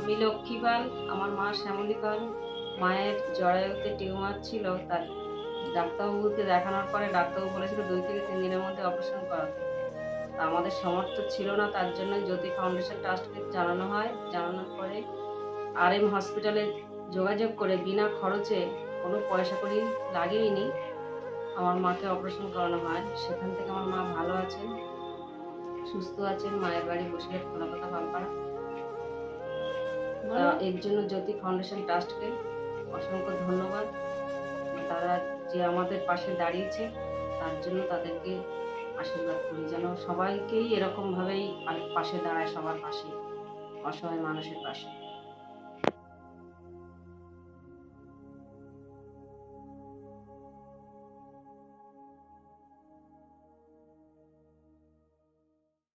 আমি লক্ষ্মী পাল আমার মা শ্যামলী পাল মায়ের জরায়ুতে টিউমার ছিল, তার ডাক্তারবাবুকে দেখানোর পরে ডাক্তারবাবু বলেছিল দুই থেকে তিন দিনের মধ্যে অপারেশন করাতে। তা আমাদের সমর্থ ছিল না, তার জন্য জ্যোতি ফাউন্ডেশন ট্রাস্টকে জানানো হয়। জানানোর পরে আর এম হসপিটালে যোগাযোগ করে বিনা খরচে কোনো পয়সা করি লাগেইনি। আমার মাকে অপারেশন করানো হয়। সেখান থেকে আমার মা ভালো আছেন, সুস্থ আছেন, মায়ের বাড়ি বসে পালপাড়া এর জন্য জ্যোতি ফাউন্ডেশন ট্রাস্টকে অসংখ্য ধন্যবাদ। তারা যে আমাদের পাশে দাঁড়িয়েছে, তার জন্য তাদেরকে আশীর্বাদ করি। যেন সবাইকেই এরকমভাবেই পাশে দাঁড়ায় সবার পাশে, অসহায় মানুষের পাশে।